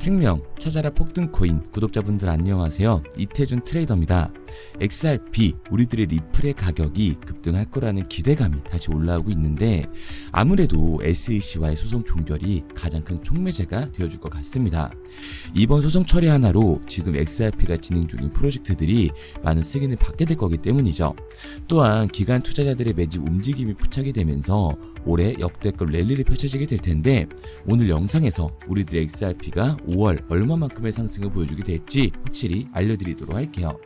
생명, 찾아라 폭등코인 구독자분들 안녕하세요. 이태준 트레이더입니다. XRP, 우리들의 리플의 가격이 급등할 거라는 기대감이 다시 올라오고 있는데 아무래도 SEC와의 소송 종결이 가장 큰 촉매제가 되어줄 것 같습니다. 이번 소송 처리 하나로 지금 XRP가 진행 중인 프로젝트들이 많은 승인을 받게 될 거기 때문이죠. 또한 기관 투자자들의 매집 움직임이 포착이 되면서 올해 역대급 랠리를 펼쳐지게 될 텐데 오늘 영상에서 우리들의 XRP가 5월 얼마만큼의 상승을 보여주게 될지 확실히 알려드리도록 할게요.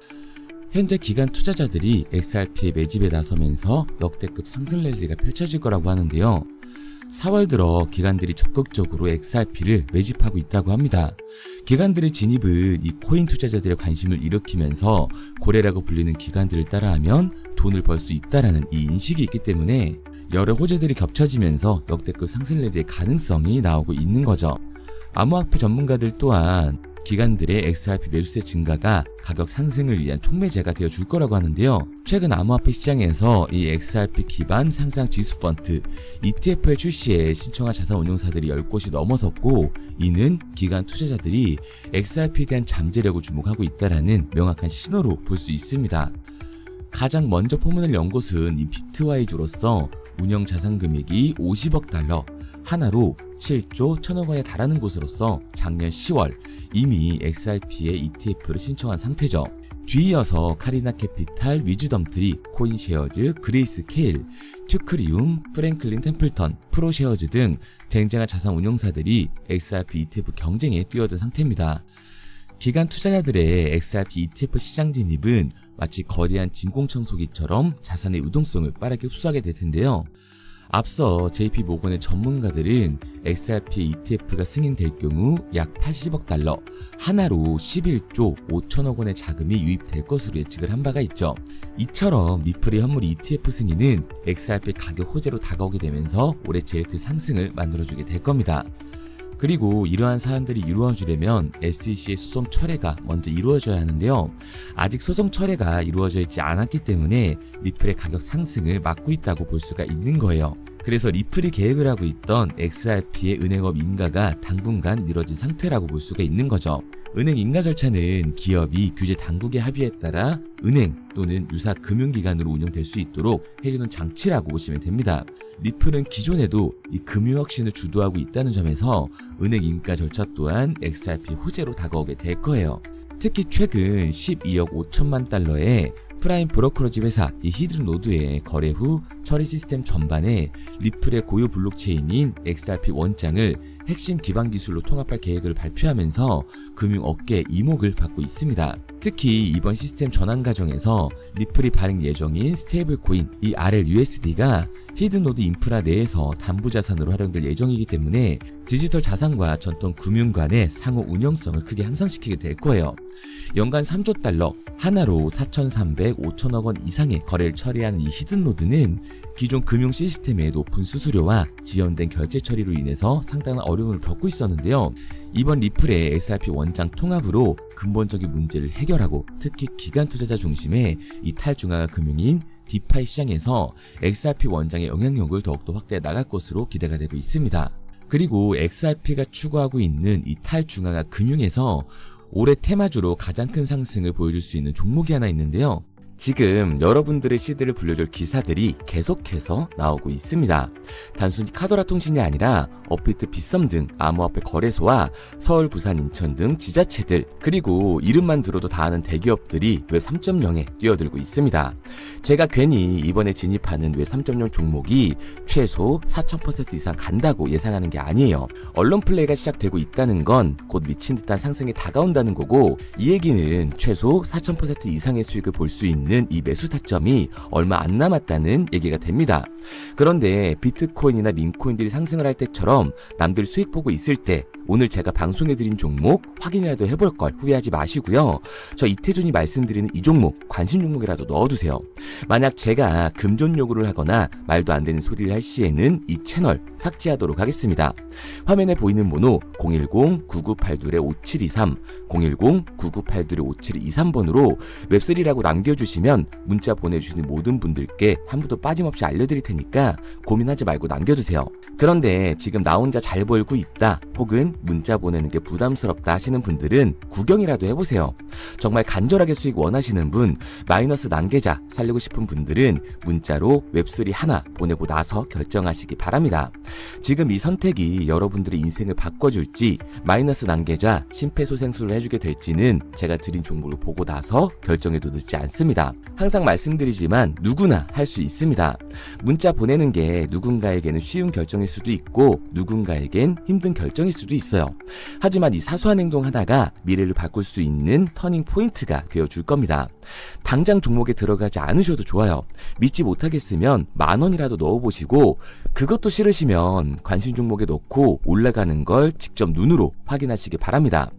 현재 기관 투자자들이 XRP의 매집에 나서면서 역대급 상승 랠리가 펼쳐질 거라고 하는데요. 4월 들어 기관들이 적극적으로 XRP를 매집하고 있다고 합니다. 기관들의 진입은 이 코인 투자자들의 관심을 일으키면서 고래라고 불리는 기관들을 따라하면 돈을 벌 수 있다라는 이 인식이 있기 때문에 여러 호재들이 겹쳐지면서 역대급 상승 랠리의 가능성이 나오고 있는 거죠. 암호화폐 전문가들 또한 기관들의 XRP 매수세 증가가 가격 상승을 위한 촉매제가 되어 줄 거라고 하는데요. 최근 암호화폐 시장에서 이 XRP 기반 상장 지수 펀드 ETF의 출시에 신청한 자산 운용사들이 10곳이 넘어섰고 이는 기관 투자자들이 XRP에 대한 잠재력을 주목하고 있다라는 명확한 신호로 볼 수 있습니다. 가장 먼저 포문을 연 곳은 이 비트와이즈로서 운영 자산 금액이 50억 달러, 하나로 7조 1천억 원에 달하는 곳으로서 작년 10월 이미 XRP의 ETF를 신청한 상태죠. 뒤이어서 카리나 캐피탈, 위즈덤트리, 코인쉐어즈, 그레이스 케일, 튜크리움, 프랭클린 템플턴, 프로쉐어즈 등 쟁쟁한 자산 운용사들이 XRP ETF 경쟁에 뛰어든 상태입니다. 기관 투자자들의 XRP ETF 시장 진입은 마치 거대한 진공청소기처럼 자산의 유동성을 빠르게 흡수하게 될 텐데요. 앞서 JP 모건의 전문가들은 XRP ETF가 승인될 경우 약 80억 달러, 하나로 11조 5천억 원의 자금이 유입될 것으로 예측을 한 바가 있죠. 이처럼 리플의 현물 ETF 승인은 XRP 가격 호재로 다가오게 되면서 올해 제일 큰 상승을 만들어주게 될 겁니다. 그리고 이러한 사안들이 이루어지려면 SEC의 소송 철회가 먼저 이루어져야 하는데요. 아직 소송 철회가 이루어져 있지 않았기 때문에 리플의 가격 상승을 막고 있다고 볼 수가 있는 거예요. 그래서 리플이 계획을 하고 있던 XRP의 은행업 인가가 당분간 미뤄진 상태라고 볼 수가 있는 거죠. 은행 인가 절차는 기업이 규제 당국의 합의에 따라 은행 또는 유사 금융기관으로 운영될 수 있도록 해주는 장치라고 보시면 됩니다. 리플은 기존에도 이 금융 혁신을 주도하고 있다는 점에서 은행 인가 절차 또한 XRP 호재로 다가오게 될 거예요. 특히 최근 12억 5천만 달러의 프라임 브로커러지 회사 이 히드로노드의 거래 후 처리 시스템 전반에 리플의 고유 블록체인인 XRP 원장을 핵심 기반 기술로 통합할 계획을 발표하면서 금융업계의 이목을 받고 있습니다. 특히 이번 시스템 전환 과정에서 리플이 발행 예정인 스테이블 코인 이 RLUSD가 히드노드 인프라 내에서 담보 자산으로 활용될 예정이기 때문에 디지털 자산과 전통 금융 간의 상호 운영성을 크게 향상시키게 될 거예요. 연간 3조 달러, 하나로 4,300, 5천억 원 이상의 거래를 처리하는 이 히든노드는 기존 금융 시스템의 높은 수수료와 지연된 결제 처리로 인해서 상당한 어려움을 겪고 있었는데요. 이번 리플의 SRP 원장 통합으로 근본적인 문제를 해결하고 특히 기관 투자자 중심의 이 탈중앙화 금융인 디파이 시장에서 XRP 원장의 영향력을 더욱더 확대해 나갈 것으로 기대가 되고 있습니다. 그리고 XRP가 추구하고 있는 이 탈중앙화 금융에서 올해 테마주로 가장 큰 상승을 보여줄 수 있는 종목이 하나 있는데요. 지금 여러분들의 시드를 불려줄 기사들이 계속해서 나오고 있습니다. 단순히 카더라 통신이 아니라 어피트 빗썸 등 암호화폐 거래소와 서울, 부산, 인천 등 지자체들 그리고 이름만 들어도 다 아는 대기업들이 웹 3.0에 뛰어들고 있습니다. 제가 괜히 이번에 진입하는 웹 3.0 종목이 최소 4,000% 이상 간다고 예상하는 게 아니에요. 언론 플레이가 시작되고 있다는 건 곧 미친 듯한 상승이 다가온다는 거고 이 얘기는 최소 4,000% 이상의 수익을 볼 수 있는 이 매수 타점이 얼마 안 남았다는 얘기가 됩니다. 그런데 비트코인이나 민코인들이 상승을 할 때처럼 남들 수익 보고 있을 때 오늘 제가 방송해드린 종목 확인이라도 해볼 걸 후회하지 마시고요. 저 이태준이 말씀드리는 이 종목 관심 종목이라도 넣어두세요. 만약 제가 금전 요구를 하거나 말도 안 되는 소리를 할 시에는 이 채널 삭제하도록 하겠습니다. 화면에 보이는 번호 010-9982-5723, 010-9982-5723번으로 웹3라고 남겨주시면 문자 보내주시는 모든 분들께 한 분도 빠짐없이 알려드릴 테니까 고민하지 말고 남겨주세요. 그런데 지금 나 혼자 잘 벌고 있다 혹은 문자 보내는 게 부담스럽다 하시는 분들은 구경이라도 해보세요. 정말 간절하게 수익 원하시는 분, 마이너스 난계자 살리고 싶은 분들은 문자로 웹3 하나 보내고 나서 결정하시기 바랍니다. 지금 이 선택이 여러분들의 인생을 바꿔줄지 마이너스 난계자 심폐소생술을 해주게 될지는 제가 드린 정보를 보고 나서 결정해도 늦지 않습니다. 항상 말씀드리지만 누구나 할 수 있습니다. 문자 보내는 게 누군가에게는 쉬운 결정일 수도 있고 누군가에겐 힘든 결정일 수도 있 어요. 하지만 이 사소한 행동 하나가 미래를 바꿀 수 있는 터닝 포인트가 되어줄 겁니다. 당장 종목에 들어가지 않으셔도 좋아요. 믿지 못하겠으면 만 원이라도 넣어보시고 그것도 싫으시면 관심 종목에 넣고 올라가는 걸 직접 눈으로 확인하시기 바랍니다.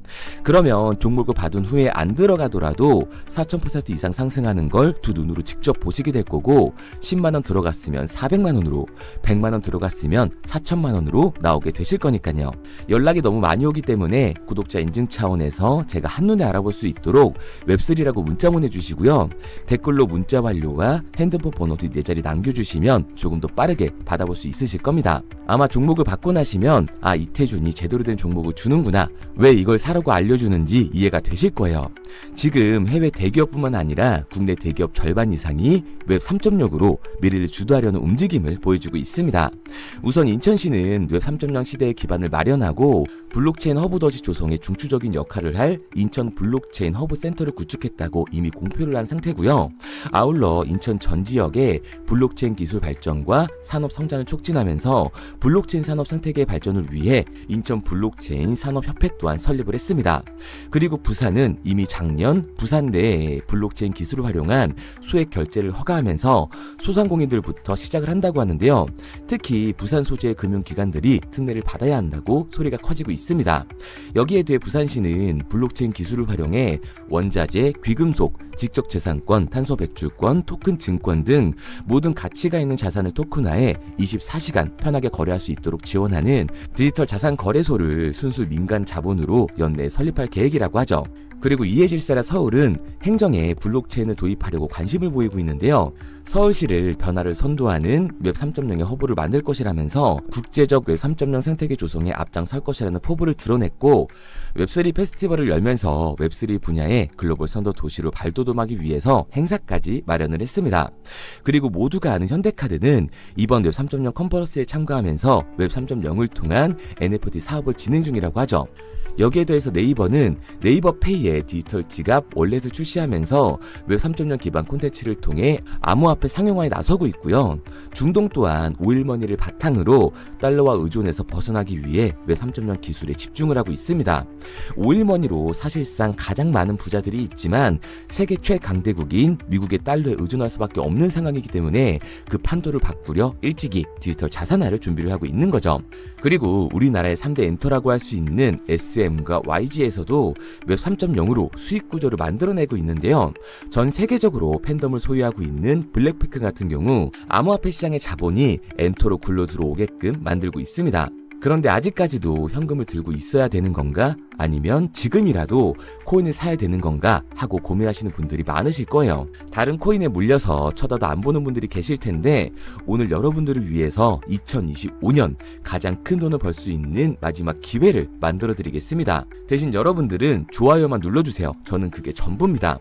그러면 종목을 받은 후에 안 들어가더라도 4,000% 이상 상승하는 걸 두 눈으로 직접 보시게 될 거고 10만원 들어갔으면 400만원으로 100만원 들어갔으면 4천만원으로 나오게 되실 거니까요. 연락이 너무 많이 오기 때문에 구독자 인증 차원에서 제가 한눈에 알아볼 수 있도록 웹3라고 문자 보내주 시고요. 댓글로 문자 완료와 핸드폰 번호도 네 자리 남겨주시면 조금 더 빠르게 받아볼 수 있으실 겁니다. 아마 종목을 받고 나시면 아 이태준이 제대로 된 종목을 주는구나 왜 이걸 사라고 알려주는지 이해가 되실 거예요. 지금 해외 대기업뿐만 아니라 국내 대기업 절반 이상이 웹 3.0으로 미래를 주도하려는 움직임을 보여주고 있습니다. 우선 인천시는 웹 3.0 시대의 기반을 마련하고 블록체인 허브 덫이 조성에 중추적인 역할을 할 인천 블록체인 허브 센터를 구축했다고 이미 공 표를 한 상태고요. 아울러 인천 전 지역의 블록체인 기술 발전과 산업 성장을 촉진하면서 블록체인 산업 생태계 발전을 위해 인천 블록체인 산업협회 또한 설립을 했습니다. 그리고 부산은 이미 작년 부산 내에 블록체인 기술을 활용한 수액 결제를 허가하면서 소상공인들부터 시작을 한다고 하는데요. 특히 부산 소재의 금융기관들이 특례를 받아야 한다고 소리가 커지고 있습니다. 여기에 대해 부산시는 블록체인 기술을 활용해 원자재, 귀금속, 직접재산권, 탄소 배출권, 토큰 증권 등 모든 가치가 있는 자산을 토큰화해 24시간 편하게 거래할 수 있도록 지원하는 디지털 자산 거래소를 순수 민간 자본으로 연내에 설립할 계획이라고 하죠. 그리고 이해 질사라 서울은 행정에 블록체인을 도입하려고 관심을 보이고 있는데요. 서울시를 변화를 선도하는 웹 3.0의 허브를 만들 것이라면서 국제적 웹 3.0 생태계 조성에 앞장설 것이라는 포부를 드러냈고 웹3 페스티벌을 열면서 웹3 분야의 글로벌 선도 도시로 발돋움하기 위해서 행사까지 마련을 했습니다. 그리고 모두가 아는 현대카드는 이번 웹 3.0 컨퍼런스에 참가하면서 웹 3.0을 통한 NFT 사업을 진행 중이라고 하죠. 여기에 더해서 네이버는 네이버 페이의 디지털 지갑 월렛을 출시하면서 웹 3.0 기반 콘텐츠를 통해 암호화폐 상용화에 나서고 있고요. 중동 또한 오일머니를 바탕으로 달러와 의존에서 벗어나기 위해 웹 3.0 기술에 집중을 하고 있습니다. 오일머니로 사실상 가장 많은 부자들이 있지만 세계 최강대국인 미국의 달러에 의존할 수밖에 없는 상황이기 때문에 그 판도를 바꾸려 일찍이 디지털 자산화를 준비를 하고 있는 거죠. 그리고 우리나라의 3대 엔터라고 할 수 있는 SM과 YG에서도 웹 3.0으로 수익 구조를 만들어내고 있는데요. 전 세계적으로 팬덤을 소유하고 있는 블랙피크 같은 경우 암호화폐 시장의 자본이 엔터로 굴러 들어오게끔 만들고 있습니다. 그런데 아직까지도 현금을 들고 있어야 되는 건가? 아니면 지금이라도 코인을 사야 되는 건가? 하고 고민하시는 분들이 많으실 거예요. 다른 코인에 물려서 쳐다도 안 보는 분들이 계실 텐데 오늘 여러분들을 위해서 2025년 가장 큰 돈을 벌 수 있는 마지막 기회를 만들어 드리겠습니다. 대신 여러분들은 좋아요만 눌러주세요. 저는 그게 전부입니다.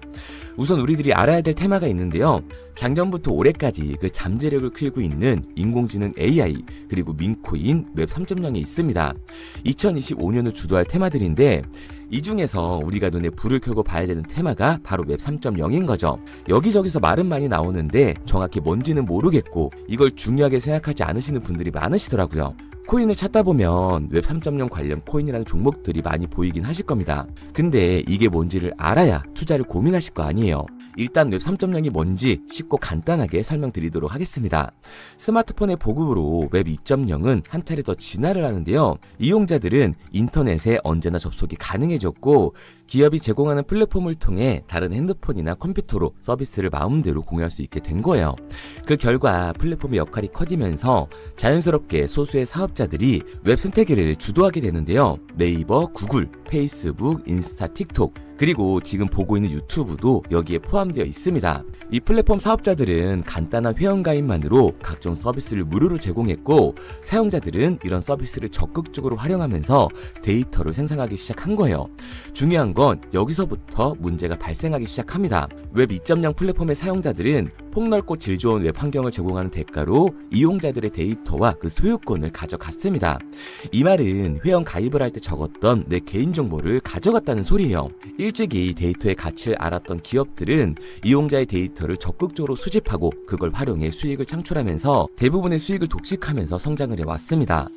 우선 우리들이 알아야 될 테마가 있는데요. 작년부터 올해까지 그 잠재력을 키우고 있는 인공지능 AI 그리고 민코인 웹 3.0이 있습니다. 2025년을 주도할 테마들인데 이 중에서 우리가 눈에 불을 켜고 봐야 되는 테마가 바로 웹 3.0인 거죠. 여기저기서 말은 많이 나오는데 정확히 뭔지는 모르겠고 이걸 중요하게 생각하지 않으시는 분들이 많으시더라고요. 코인을 찾다 보면 웹 3.0 관련 코인이라는 종목들이 많이 보이긴 하실 겁니다. 근데 이게 뭔지를 알아야 투자를 고민하실 거 아니에요. 일단 웹 3.0이 뭔지 쉽고 간단하게 설명드리도록 하겠습니다. 스마트폰의 보급으로 웹 2.0은 한 차례 더 진화를 하는데요. 이용자들은 인터넷에 언제나 접속이 가능해졌고 기업이 제공하는 플랫폼을 통해 다른 핸드폰이나 컴퓨터로 서비스를 마음대로 공유할 수 있게 된 거예요. 그 결과 플랫폼의 역할이 커지면서 자연스럽게 소수의 사업자들이 웹 생태계를 주도하게 되는데요. 네이버, 구글, 페이스북, 인스타, 틱톡, 그리고 지금 보고 있는 유튜브도 여기에 포함되어 있습니다. 이 플랫폼 사업자들은 간단한 회원가입만으로 각종 서비스를 무료로 제공했고 사용자들은 이런 서비스를 적극적으로 활용하면서 데이터를 생성하기 시작한 거예요. 중요한 건 여기서부터 문제가 발생하기 시작합니다. 웹 2.0 플랫폼의 사용자들은 폭넓고 질 좋은 웹 환경을 제공하는 대가로 이용자들의 데이터와 그 소유권을 가져갔습니다. 이 말은 회원 가입을 할 때 적었던 내 개인정보를 가져갔다는 소리예요. 일찍이 데이터의 가치를 알았던 기업들은 이용자의 데이터를 적극적으로 수집하고 그걸 활용해 수익을 창출하면서 대부분의 수익을 독식하면서 성장을 해왔습니다.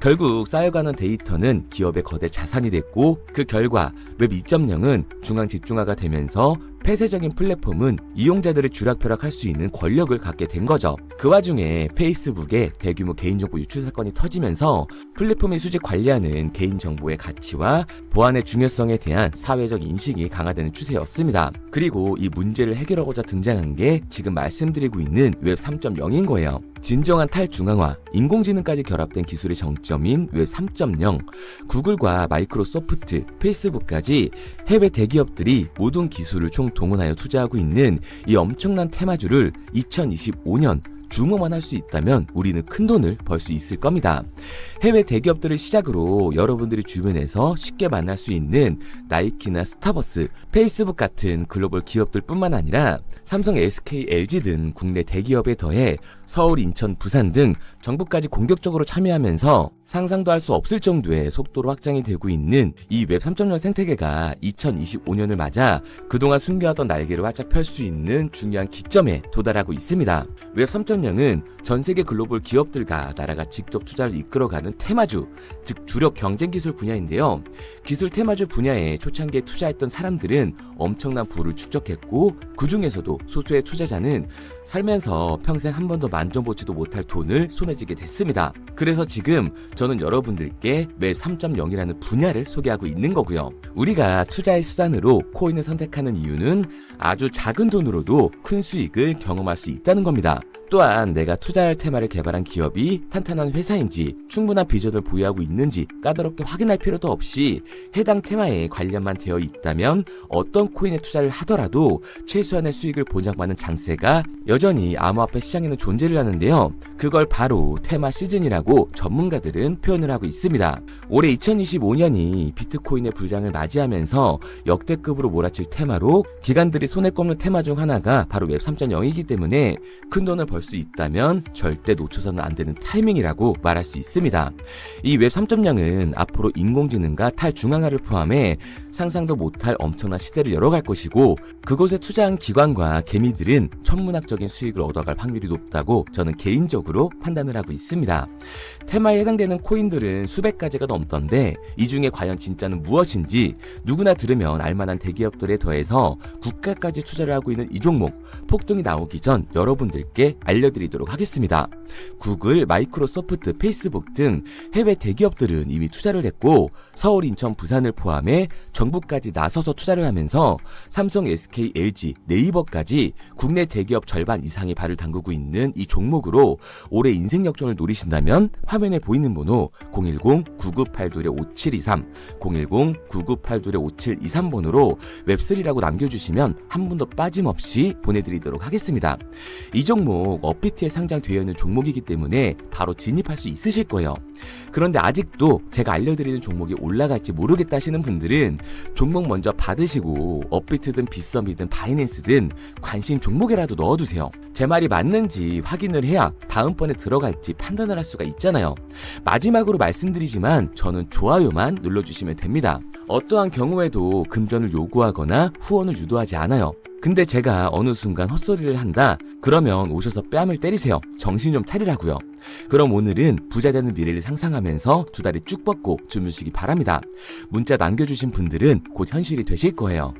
결국 쌓여가는 데이터는 기업의 거대 자산이 됐고 그 결과 웹 2.0은 중앙 집중화가 되면서 폐쇄적인 플랫폼은 이용자들의 쥐락펴락할 수 있는 권력을 갖게 된 거죠. 그 와중에 페이스북에 대규모 개인정보 유출 사건이 터지면서 플랫폼의 수직 관리하는 개인정보의 가치와 보안의 중요성에 대한 사회적 인식이 강화되는 추세였습니다. 그리고 이 문제를 해결하고자 등장한 게 지금 말씀드리고 있는 웹 3.0인 거예요. 진정한 탈중앙화, 인공지능까지 결합된 기술의 정점인 웹 3.0, 구글과 마이크로소프트, 페이스북까지 해외 대기업들이 모든 기술을 총 동원하여 투자하고 있는 이 엄청난 테마주를 2025년 주모만 할 수 있다면 우리는 큰 돈을 벌 수 있을 겁니다. 해외 대기업들을 시작으로 여러분들이 주변에서 쉽게 만날 수 있는 나이키나 스타버스, 페이스북 같은 글로벌 기업들 뿐만 아니라 삼성, SK, LG 등 국내 대기업에 더해 서울, 인천, 부산 등 정부까지 공격적으로 참여하면서 상상도 할 수 없을 정도의 속도로 확장이 되고 있는 이 웹 3.0 생태계가 2025년을 맞아 그동안 숨겨왔던 날개를 활짝 펼 수 있는 중요한 기점에 도달하고 있습니다. 웹 3.0은 전 세계 글로벌 기업들과 나라가 직접 투자를 이끌어가는 테마주, 즉 주력 경쟁 기술 분야인데요. 기술 테마주 분야에 초창기에 투자했던 사람들은 엄청난 부를 축적했고 그 중에서도 소수의 투자자는 살면서 평생 한 번도 만져보지도 못할 돈을 손에 쥐게 됐습니다. 그래서 지금 저는 여러분들께 웹 3.0이라는 분야를 소개하고 있는 거고요. 우리가 투자의 수단으로 코인을 선택하는 이유는 아주 작은 돈으로도 큰 수익을 경험할 수 있다는 겁니다. 또한 내가 투자할 테마를 개발한 기업이 탄탄한 회사인지 충분한 비전을 보유하고 있는지 까다롭게 확인할 필요도 없이 해당 테마에 관련만 되어 있다면 어떤 코인에 투자를 하더라도 최소한의 수익을 보장받는 장세가 여전히 암호화폐 시장에는 존재를 하는데요. 그걸 바로 테마 시즌이라고 전문가들은 표현을 하고 있습니다. 올해 2025년이 비트코인의 불장을 맞이하면서 역대급으로 몰아칠 테마로 기관들이 손에 꼽는 테마 중 하나가 바로 웹 3.0이기 때문에 큰 돈을 벌수 있다면 절대 놓쳐서는 안 되는 타이밍이라고 말할 수 있습니다. 이 웹 3.0은 앞으로 인공지능과 탈중앙화를 포함해 상상도 못할 엄청난 시대를 열어갈 것이고 그곳에 투자한 기관과 개미들은 천문학적인 수익을 얻어갈 확률이 높다고 저는 개인적으로 판단을 하고 있습니다. 테마에 해당되는 코인들은 수백 가지가 넘던데 이 중에 과연 진짜는 무엇인지 누구나 들으면 알만한 대기업들에 더해서 국가까지 투자를 하고 있는 이 종목 폭등이 나오기 전 여러분들께 알려드리도록 하겠습니다. 구글, 마이크로소프트, 페이스북 등 해외 대기업들은 이미 투자를 했고 서울, 인천, 부산을 포함해 정부까지 나서서 투자를 하면서 삼성, SK, LG, 네이버까지 국내 대기업 절반 이상이 발을 담그고 있는 이 종목으로 올해 인생 역전을 노리신다면 화면에 보이는 번호 010-9982-5723, 010-9982-5723번으로 웹3라고 남겨주시면 한 분도 빠짐없이 보내드리도록 하겠습니다. 이 종목 업비트에 상장되어 있는 종목이기 때문에 바로 진입할 수 있으실 거예요. 그런데 아직도 제가 알려드리는 종목이 올라갈지 모르겠다 하시는 분들은 종목 먼저 받으시고 업비트든 빗썸이든 바이낸스든 관심 종목에라도 넣어두세요. 제 말이 맞는지 확인을 해야 다음번에 들어갈지 판단을 할 수가 있잖아요. 마지막으로 말씀드리지만 저는 좋아요만 눌러주시면 됩니다. 어떠한 경우에도 금전을 요구하거나 후원을 유도하지 않아요. 근데 제가 어느 순간 헛소리를 한다? 그러면 오셔서 뺨을 때리세요. 정신 좀 차리라고요. 그럼 오늘은 부자 되는 미래를 상상하면서 두 다리 쭉 뻗고 주무시기 바랍니다. 문자 남겨주신 분들은 곧 현실이 되실 거예요.